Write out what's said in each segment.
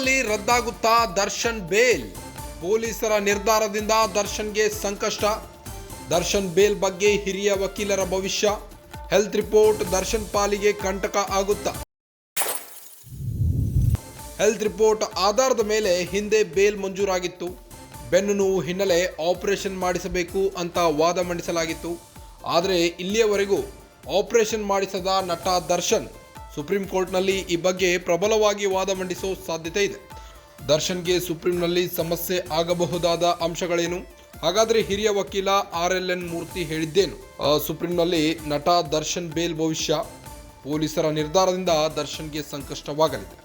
ರದ್ದಾಗುತ್ತಾ Darshan bale. ಪೊಲೀಸರ ನಿರ್ಧಾರದಿಂದ ದರ್ಶನ್ಗೆ ಸಂಕಷ್ಟ. ದರ್ಶನ್ ಬೇಲ್ ಬಗ್ಗೆ ಹಿರಿಯ ವಕೀಲರ ಭವಿಷ್ಯ. ಹೆಲ್ತ್ ರಿಪೋರ್ಟ್ ದರ್ಶನ್ ಪಾಲಿಗೆ ಕಂಟಕ ಆಗುತ್ತಾ. ಹೆಲ್ತ್ ರಿಪೋರ್ಟ್ ಆಧಾರದ ಮೇಲೆ ಹಿಂದೆ ಬೇಲ್ ಮಂಜೂರಾಗಿತ್ತು. ಬೆನ್ನು ನೋವು ಹಿನ್ನೆಲೆ ಆಪರೇಷನ್ ಮಾಡಿಸಬೇಕು ಅಂತ ವಾದ ಮಂಡಿಸಲಾಗಿತ್ತು. ಆದರೆ ಇಲ್ಲಿಯವರೆಗೂ ಆಪರೇಷನ್ ಮಾಡಿಸದ ನಟ ದರ್ಶನ್ ಸುಪ್ರೀಂ ಕೋರ್ಟ್ನಲ್ಲಿ ಈ ಬಗ್ಗೆ ಪ್ರಬಲವಾಗಿ ವಾದ ಮಂಡಿಸೋ ಸಾಧ್ಯತೆ ಇದೆ. ದರ್ಶನ್ಗೆ ಸುಪ್ರೀಂನಲ್ಲಿ ಸಮಸ್ಯೆ ಆಗಬಹುದಾದ ಅಂಶಗಳೇನು? ಹಾಗಾದರೆ ಹಿರಿಯ ವಕೀಲ ಆರ್ ಎಲ್ ಎನ್ ಮೂರ್ತಿ ಹೇಳಿದ್ದೇನು? ಸುಪ್ರೀಂನಲ್ಲಿ ನಟ ದರ್ಶನ್ ಬೇಲ್ ಭವಿಷ್ಯ. ಪೊಲೀಸರ ನಿರ್ಧಾರದಿಂದ ದರ್ಶನ್ಗೆ ಸಂಕಷ್ಟವಾಗಲಿದೆ.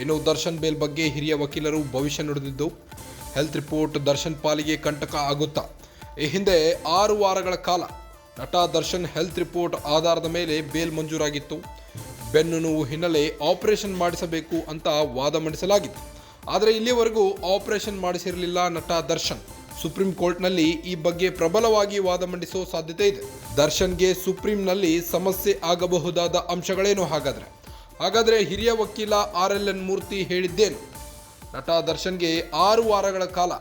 ಇನ್ನು ದರ್ಶನ್ ಬೇಲ್ ಬಗ್ಗೆ ಹಿರಿಯ ವಕೀಲರು ಭವಿಷ್ಯ ನುಡಿದಿದ್ದು, ಹೆಲ್ತ್ ರಿಪೋರ್ಟ್ ದರ್ಶನ್ ಪಾಲಿಗೆ ಕಂಟಕ ಆಗುತ್ತಾ. ಈ ಹಿಂದೆ ಆರು ವಾರಗಳ ಕಾಲ ನಟ ದರ್ಶನ್ ಹೆಲ್ತ್ ರಿಪೋರ್ಟ್ ಆಧಾರದ ಮೇಲೆ ಬೇಲ್ ಮಂಜೂರಾಗಿತ್ತು. ಬೆನ್ನು ನೋವು ಹಿನ್ನೆಲೆ ಆಪರೇಷನ್ ಮಾಡಿಸಬೇಕು ಅಂತ ವಾದ ಮಂಡಿಸಲಾಗಿತ್ತು. ಆದರೆ ಇಲ್ಲಿಯವರೆಗೂ ಆಪರೇಷನ್ ಮಾಡಿಸಿರಲಿಲ್ಲ ನಟ ದರ್ಶನ್. ಸುಪ್ರೀಂ ಕೋರ್ಟ್ನಲ್ಲಿ ಈ ಬಗ್ಗೆ ಪ್ರಬಲವಾಗಿ ವಾದ ಮಂಡಿಸೋ ಸಾಧ್ಯತೆ ಇದೆ. ದರ್ಶನ್ಗೆ ಸುಪ್ರೀಂನಲ್ಲಿ ಸಮಸ್ಯೆ ಆಗಬಹುದಾದ ಅಂಶಗಳೇನು ಹಾಗಾದರೆ? ಹಾಗಾದರೆ ಹಿರಿಯ ವಕೀಲ ಆರ್ ಎಲ್ ಎನ್ ಮೂರ್ತಿ ಹೇಳಿದ್ದೇನು? ನಟ ದರ್ಶನ್ಗೆ ಆರು ವಾರಗಳ ಕಾಲ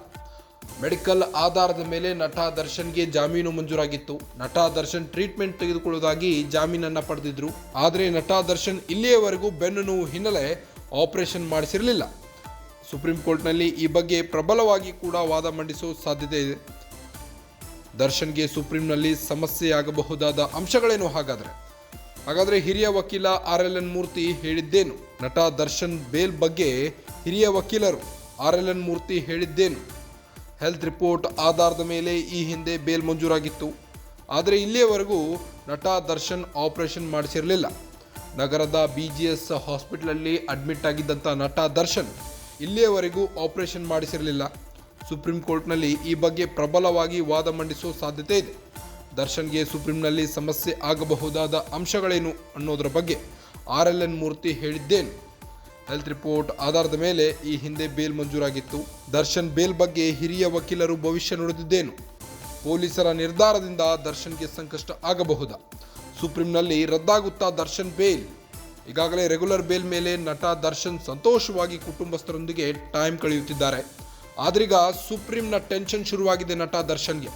ಮೆಡಿಕಲ್ ಆಧಾರದ ಮೇಲೆ ನಟ ದರ್ಶನ್ಗೆ ಜಾಮೀನು ಮಂಜೂರಾಗಿತ್ತು. ನಟ ದರ್ಶನ್ ಟ್ರೀಟ್ಮೆಂಟ್ ತೆಗೆದುಕೊಳ್ಳುವುದಾಗಿ ಜಾಮೀನನ್ನ ಪಡೆದಿದ್ರು. ಆದರೆ ನಟ ದರ್ಶನ್ ಇಲ್ಲಿಯವರೆಗೂ ಬೆನ್ನು ನೋವು ಹಿನ್ನೆಲೆ ಆಪರೇಷನ್ ಮಾಡಿಸಿರಲಿಲ್ಲ. ಸುಪ್ರೀಂ ಕೋರ್ಟ್ನಲ್ಲಿ ಈ ಬಗ್ಗೆ ಪ್ರಬಲವಾಗಿ ಕೂಡ ವಾದ ಮಂಡಿಸೋ ಸಾಧ್ಯತೆ ಇದೆ. ದರ್ಶನ್ಗೆ ಸುಪ್ರೀಂನಲ್ಲಿ ಸಮಸ್ಯೆಯಾಗಬಹುದಾದ ಅಂಶಗಳೇನು ಹಾಗಾದರೆ? ಹಾಗಾದರೆ ಹಿರಿಯ ವಕೀಲ ಆರ್ ಎಲ್ ಎನ್ ಮೂರ್ತಿ ಹೇಳಿದ್ದೇನು? ನಟ ದರ್ಶನ್ ಬೇಲ್ ಬಗ್ಗೆ ಹಿರಿಯ ವಕೀಲರು ಆರ್ ಎಲ್ ಎನ್ ಮೂರ್ತಿ ಹೇಳಿದ್ದೇನು? ಹೆಲ್ತ್ ರಿಪೋರ್ಟ್ ಆಧಾರದ ಮೇಲೆ ಈ ಹಿಂದೆ ಬೇಲ್ ಮಂಜೂರಾಗಿತ್ತು. ಆದರೆ ಇಲ್ಲಿಯವರೆಗೂ ನಟ ದರ್ಶನ್ ಆಪರೇಷನ್ ಮಾಡಿಸಿರಲಿಲ್ಲ. ನಗರದ ಬಿ ಜಿ ಎಸ್ ಹಾಸ್ಪಿಟ್ಲಲ್ಲಿ ಅಡ್ಮಿಟ್ ಆಗಿದ್ದಂಥ ನಟ ದರ್ಶನ್ ಇಲ್ಲಿಯವರೆಗೂ ಆಪರೇಷನ್ ಮಾಡಿಸಿರಲಿಲ್ಲ. ಸುಪ್ರೀಂ ಕೋರ್ಟ್ನಲ್ಲಿ ಈ ಬಗ್ಗೆ ಪ್ರಬಲವಾಗಿ ವಾದ ಮಂಡಿಸೋ ಸಾಧ್ಯತೆ ಇದೆ. ದರ್ಶನ್ಗೆ ಸುಪ್ರೀಂನಲ್ಲಿ ಸಮಸ್ಯೆ ಆಗಬಹುದಾದ ಅಂಶಗಳೇನು ಅನ್ನೋದರ ಬಗ್ಗೆ ಆರ್ ಎಲ್ ಎನ್ ಮೂರ್ತಿ ಹೇಳಿದ್ದೇನು. ಹೆಲ್ತ್ ರಿಪೋರ್ಟ್ ಆಧಾರದ ಮೇಲೆ ಈ ಹಿಂದೆ ಬೇಲ್ ಮಂಜೂರಾಗಿತ್ತು. ದರ್ಶನ್ ಬೇಲ್ ಬಗ್ಗೆ ಹಿರಿಯ ವಕೀಲರು ಭವಿಷ್ಯ ನುಡಿದಿದ್ದೇನು ಪೊಲೀಸರ ನಿರ್ಧಾರದಿಂದ ದರ್ಶನ್ಗೆ ಸಂಕಷ್ಟ ಆಗಬಹುದಾ? ಸುಪ್ರೀಂನಲ್ಲಿ ರದ್ದಾಗುತ್ತಾ ದರ್ಶನ್ ಬೇಲ್? ಈಗಾಗಲೇ ರೆಗ್ಯುಲರ್ ಬೇಲ್ ಮೇಲೆ ನಟ ದರ್ಶನ್ ಸಂತೋಷವಾಗಿ ಕುಟುಂಬಸ್ಥರೊಂದಿಗೆ ಟೈಮ್ ಕಳೆಯುತ್ತಿದ್ದಾರೆ. ಆದ್ರೀಗ ಸುಪ್ರೀಂನ ಟೆನ್ಷನ್ ಶುರುವಾಗಿದೆ ನಟ ದರ್ಶನ್ಗೆ.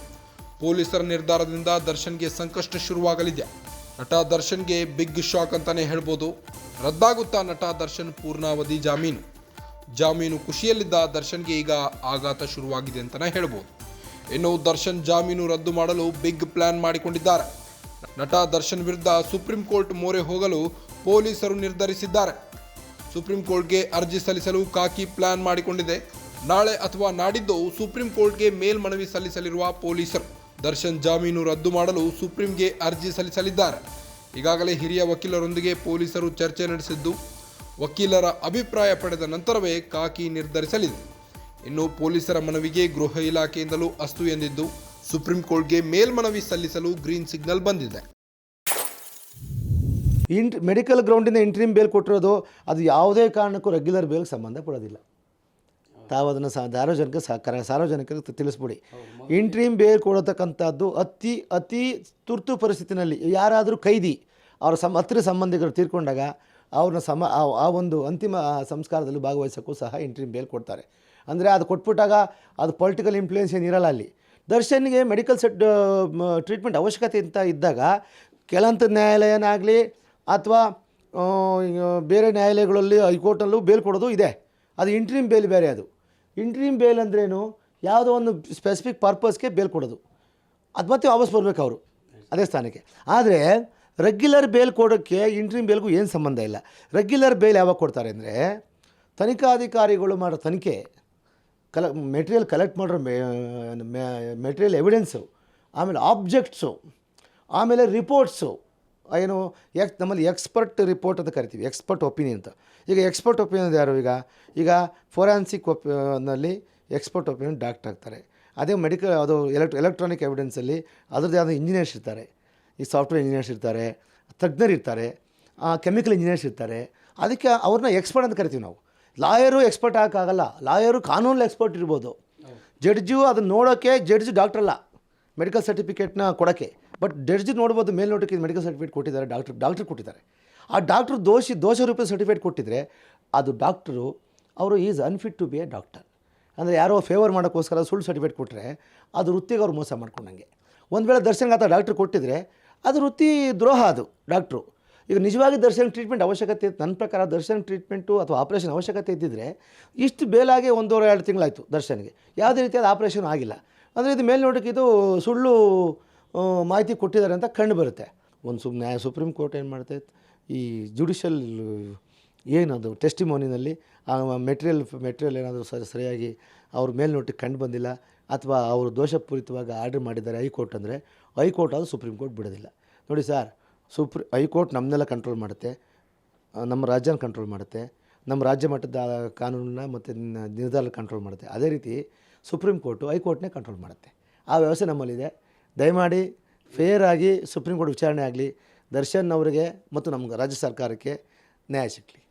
ಪೊಲೀಸರ ನಿರ್ಧಾರದಿಂದ ದರ್ಶನ್ಗೆ ಸಂಕಷ್ಟ ಶುರುವಾಗಲಿದೆ. ನಟ ದರ್ಶನ್ಗೆ ಬಿಗ್ ಶಾಕ್ ಅಂತಾನೆ ಹೇಳ್ಬೋದು. ರದ್ದಾಗುತ್ತಾ ನಟ ದರ್ಶನ್ ಪೂರ್ಣಾವಧಿ ಜಾಮೀನು. ಜಾಮೀನು ಖುಷಿಯಲ್ಲಿದ್ದ ದರ್ಶನ್ಗೆ ಈಗ ಆಘಾತ ಶುರುವಾಗಿದೆ ಅಂತಾನೆ ಹೇಳ್ಬೋದು. ಇನ್ನು ದರ್ಶನ್ ಜಾಮೀನು ರದ್ದು ಮಾಡಲು ಬಿಗ್ ಪ್ಲಾನ್ ಮಾಡಿಕೊಂಡಿದ್ದಾರೆ. ನಟ ದರ್ಶನ್ ವಿರುದ್ಧ ಸುಪ್ರೀಂ ಕೋರ್ಟ್ ಮೊರೆ ಹೋಗಲು ಪೊಲೀಸರು ನಿರ್ಧರಿಸಿದ್ದಾರೆ. ಸುಪ್ರೀಂ ಕೋರ್ಟ್ಗೆ ಅರ್ಜಿ ಸಲ್ಲಿಸಲು ಕಾಕಿ ಪ್ಲಾನ್ ಮಾಡಿಕೊಂಡಿದೆ. ನಾಳೆ ಅಥವಾ ನಾಡಿದ್ದು ಸುಪ್ರೀಂ ಕೋರ್ಟ್ಗೆ ಮೇಲ್ಮನವಿ ಸಲ್ಲಿಸಲಿರುವ ಪೊಲೀಸರು. ದರ್ಶನ್ ಜಾಮೀನು ರದ್ದು ಮಾಡಲು ಸುಪ್ರೀಂಗೆ ಅರ್ಜಿ ಸಲ್ಲಿಸಲಿದ್ದಾರೆ. ಈಗಾಗಲೇ ಹಿರಿಯ ವಕೀಲರೊಂದಿಗೆ ಪೊಲೀಸರು ಚರ್ಚೆ ನಡೆಸಿದ್ದು, ವಕೀಲರ ಅಭಿಪ್ರಾಯ ಪಡೆದ ನಂತರವೇ ಕಾಕಿ ನಿರ್ಧರಿಸಲಿದೆ. ಇನ್ನು ಪೊಲೀಸರ ಮನವಿಗೆ ಗೃಹ ಇಲಾಖೆಯಿಂದಲೂ ಅಸ್ತು ಎಂದಿದ್ದು, ಸುಪ್ರೀಂ ಕೋರ್ಟ್ಗೆ ಮೇಲ್ಮನವಿ ಸಲ್ಲಿಸಲು ಗ್ರೀನ್ ಸಿಗ್ನಲ್ ಬಂದಿದೆ. ಇಂಟ್, ಮೆಡಿಕಲ್ ಗ್ರೌಂಡಿಂದ ಇಂಟ್ರೀಮ್ ಬೇಲ್ ಕೊಟ್ಟಿರೋದು, ಅದು ಯಾವುದೇ ಕಾರಣಕ್ಕೂ ರೆಗ್ಯುಲರ್ ಬೇಲ್ಗೆ ಸಂಬಂಧ ಪಡೋದಿಲ್ಲ ತಾವು ಅದನ್ನು ಸಹ ಸಾರ್ವಜನಿಕ ಸಹಕಾರ ಸಾರ್ವಜನಿಕರಿಗೆ ತಿಳಿಸ್ಬಿಡಿ. ಇಂಟ್ರೀಮ್ ಬೇಲ್ ಕೊಡತಕ್ಕಂಥದ್ದು ಅತಿ ಅತಿ ತುರ್ತು ಪರಿಸ್ಥಿತಿನಲ್ಲಿ ಯಾರಾದರೂ ಕೈದಿ ಅವರ ಸಮ ಹತ್ತಿರ ಸಂಬಂಧಿಕರು ತೀರ್ಕೊಂಡಾಗ ಅವ್ರನ್ನ ಸಮ ಆ- ಒಂದು ಅಂತಿಮ ಸಂಸ್ಕಾರದಲ್ಲಿ ಭಾಗವಹಿಸೋಕ್ಕೂ ಸಹ ಇಂಟ್ರೀಮ್ ಬೇಲ್ ಕೊಡ್ತಾರೆ. ಅಂದರೆ ಅದು ಕೊಟ್ಬಿಟ್ಟಾಗ ಅದು ಪೊಲಿಟಿಕಲ್ ಇನ್ಫ್ಲೂಯೆನ್ಸ್ ಏನಿರಲ್ಲ ಅಲ್ಲಿ. ದರ್ಶನ್ಗೆ ಮೆಡಿಕಲ್ ಸೆಟ್ ಟ್ರೀಟ್ಮೆಂಟ್ ಅವಶ್ಯಕತೆ ಅಂತ ಇದ್ದಾಗ ಕೆಳಂತ ನ್ಯಾಯಾಲಯನಾಗಲಿ ಅಥವಾ ಬೇರೆ ನ್ಯಾಯಾಲಯಗಳಲ್ಲಿ ಹೈಕೋರ್ಟಲ್ಲೂ ಬೇಲ್ ಕೊಡೋದು ಇದೆ. ಅದು ಇಂಟ್ರೀಮ್ ಬೇಲ್ ಬೇರೆ ಅದು. ಇಂಟ್ರೀಮ್ ಬೇಲ್ ಅಂದ್ರೇನು? ಯಾವುದೋ ಒಂದು ಸ್ಪೆಸಿಫಿಕ್ ಪರ್ಪಸ್ಗೆ ಬೇಲ್ ಕೊಡೋದು. ಅದು ಮತ್ತೆ ವಾಪಸ್ ಬರಬೇಕು ಅವರು. ಅದೇ ಸ್ಥಾನಕ್ಕೆ. ಆದರೆ ರೆಗ್ಯುಲರ್ ಬೇಲ್ ಕೊಡೋಕ್ಕೆ ಇಂಟ್ರೀಮ್ ಬೇಲ್ಗೂ ಏನು ಸಂಬಂಧ ಇಲ್ಲ. ರೆಗ್ಯುಲರ್ ಬೇಲ್ ಯಾವಾಗ ಕೊಡ್ತಾರೆ ಅಂದರೆ, ತನಿಖಾಧಿಕಾರಿಗಳು ಮಾಡೋ ತನಿಖೆ, ಕಲ ಮೆಟೀರಿಯಲ್ ಕಲೆಕ್ಟ್ ಮಾಡಿರೋ ಮೆಟೀರಿಯಲ್ ಎವಿಡೆನ್ಸು ಆಮೇಲೆ ಆಬ್ಜೆಕ್ಟ್ಸು ಆಮೇಲೆ ರಿಪೋರ್ಟ್ಸು ಏನು ಎಕ್ಸ್ ನಮ್ಮಲ್ಲಿ ಎಕ್ಸ್ಪರ್ಟ್ ರಿಪೋರ್ಟ್ ಅಂತ ಕರಿತೀವಿ ಎಕ್ಸ್ಪರ್ಟ್ ಒಪಿನಿಯನ್ ಅಂತ. ಈಗ ಎಕ್ಸ್ಪರ್ಟ್ ಒಪಿನಿಯನ್ ಯಾರು ಈಗ? ಈಗ ಫೋರೆನ್ಸಿಕ್ ಒಪ್ನಲ್ಲಿ ಎಕ್ಸ್ಪರ್ಟ್ ಒಪಿನಿಯನ್ ಡಾಕ್ಟರ್ ಆಗ್ತಾರೆ. ಅದೇ ಮೆಡಿಕಲ್ ಅದು ಎಲೆಕ್ಟ್ ಎಲೆಕ್ಟ್ರಾನಿಕ್ ಎವಿಡೆನ್ಸಲ್ಲಿ ಅದರದ್ದೇ ಆದ ಇಂಜಿನಿಯರ್ಸ್ ಇರ್ತಾರೆ. ಈ ಸಾಫ್ಟ್ವೇರ್ ಇಂಜಿನಿಯರ್ಸ್ ಇರ್ತಾರೆ ತಜ್ಞರು ಇರ್ತಾರೆ ಕೆಮಿಕಲ್ ಇಂಜಿನಿಯರ್ಸ್ ಇರ್ತಾರೆ. ಅದಕ್ಕೆ ಅವ್ರನ್ನ ಎಕ್ಸ್ಪರ್ಟ್ ಅಂತ ಕರಿತೀವಿ ನಾವು. ಲಾಯರು ಎಕ್ಸ್ಪರ್ಟ್ ಆಗೋಕ್ಕಾಗಲ್ಲ. ಲಾಯರು ಕಾನೂನಲ್ಲಿ ಎಕ್ಸ್ಪರ್ಟ್ ಇರ್ಬೋದು. ಜಡ್ಜು ಅದನ್ನ ನೋಡೋಕ್ಕೆ ಜಡ್ಜ್ ಡಾಕ್ಟ್ರಲ್ಲ ಮೆಡಿಕಲ್ ಸರ್ಟಿಫಿಕೇಟ್ನ ಕೊಡೋಕ್ಕೆ ಬಟ್ ಡೆಡ್ಜಿ ನೋಡ್ಬೋದು ಮೇಲ್ನೋಟಕ್ಕೆ ಮೆಡಿಕಲ್ ಸರ್ಟಿಫಿಕೇಟ್ ಕೊಟ್ಟಿದ್ದಾರೆ ಡಾಕ್ಟ್ರ್ ಡಾಕ್ಟ್ರ್ ಕೊಟ್ಟಿದ್ದಾರೆ. ಆ ಡಾಕ್ಟ್ರು ದೋಷಿ, ದೋಷ ರೂಪದ ಸರ್ಟಿಫಿಕೇಟ್ ಕೊಟ್ಟಿದ್ರೆ ಅದು ಡಾಕ್ಟ್ರು ಅವರು is unfit to be a doctor ಅಂದರೆ ಯಾರೋ ಫೇವರ್ ಮಾಡೋಕ್ಕೋಸ್ಕರ ಸುಳ್ಳು ಸರ್ಟಿಫಿಕೇಟ್ ಕೊಟ್ಟರೆ ಅದು ವೃತ್ತಿಗೆ ಅವ್ರು ಮೋಸ ಮಾಡ್ಕೊಂಡಂಗೆ. ಒಂದು ವೇಳೆ ದರ್ಶನ್ಗೆ ಆತ ಡಾಕ್ಟ್ರ್ ಕೊಟ್ಟಿದ್ರೆ ಅದು ವೃತ್ತಿ ದ್ರೋಹ ಅದು ಡಾಕ್ಟ್ರು ಈಗ ನಿಜವಾಗಿ ದರ್ಶನ ಟ್ರೀಟ್ಮೆಂಟ್ ಅವಶ್ಯಕತೆ, ನನ್ನ ಪ್ರಕಾರ ದರ್ಶನ ಟ್ರೀಟ್ಮೆಂಟು ಅಥವಾ ಆಪ್ರೇಷನ್ ಅವಶ್ಯಕತೆ ಇದ್ದಿದ್ರೆ ಇಷ್ಟು ಬೇಲಾಗೆ ಒಂದೂವರೆ, ಎರಡು ತಿಂಗಳಾಯಿತು ದರ್ಶನ್ಗೆ. ಯಾವುದೇ ರೀತಿಯಾದ ಆಪ್ರೇಷನ್ ಆಗಿಲ್ಲ. ಅಂದರೆ ಇದು ಮೇಲ್ನೋಟಕ್ಕೆ ಇದು ಸುಳ್ಳು ಮಾಹಿತಿ ಕೊಟ್ಟಿದ್ದಾರೆ ಅಂತ ಕಂಡು ಬರುತ್ತೆ. ಒಂದು ಸುಮ್ಮನೆ ನ್ಯಾಯ ಸುಪ್ರೀಂ ಕೋರ್ಟ್ ಏನು ಮಾಡುತ್ತೆ ಈ ಜುಡಿಷಿಯಲ್ ಏನದು ಟೆಸ್ಟಿಮೋನಿನಲ್ಲಿ ಆ ಮೆಟೀರಿಯಲ್ ಮೆಟೀರಿಯಲ್ ಏನಾದರೂ ಸರಿ, ಸರಿಯಾಗಿ ಅವ್ರ ಮೇಲ್ನೋಟಕ್ಕೆ ಕಂಡು ಬಂದಿಲ್ಲ ಅಥವಾ ಅವರು ದೋಷಪೂರಿತವಾಗಿ ಆರ್ಡರ್ ಮಾಡಿದ್ದಾರೆ ಹೈಕೋರ್ಟ್ ಅಂದರೆ, ಹೈಕೋರ್ಟ್ ಅದು ಸುಪ್ರೀಂ ಕೋರ್ಟ್ ಬಿಡೋದಿಲ್ಲ. ನೋಡಿ ಸರ್, ಸುಪ್ರಿ, ಹೈಕೋರ್ಟ್ ನಮ್ಮನ್ನೆಲ್ಲ ಕಂಟ್ರೋಲ್ ಮಾಡುತ್ತೆ, ನಮ್ಮ ರಾಜ್ಯನ ಕಂಟ್ರೋಲ್ ಮಾಡುತ್ತೆ, ನಮ್ಮ ರಾಜ್ಯ ಮಟ್ಟದ ಕಾನೂನನ್ನ ಮತ್ತು ನಿರ್ಧಾರ ಕಂಟ್ರೋಲ್ ಮಾಡುತ್ತೆ. ಅದೇ ರೀತಿ ಸುಪ್ರೀಂ ಕೋರ್ಟು ಹೈಕೋರ್ಟ್ನೇ ಕಂಟ್ರೋಲ್ ಮಾಡುತ್ತೆ. ಆ ವ್ಯವಸ್ಥೆ ನಮ್ಮಲ್ಲಿದೆ. ದಯಮಾಡಿ ಫೇರ್ ಆಗಿ ಸುಪ್ರೀಂ ಕೋರ್ಟ್ ವಿಚಾರಣೆ ಆಗಲಿ, ದರ್ಶನ್ ಅವರಿಗೆ ಮತ್ತು ನಮ್ಗೆ ರಾಜ್ಯ ಸರ್ಕಾರಕ್ಕೆ ನ್ಯಾಯ ಸಿಗಲಿ.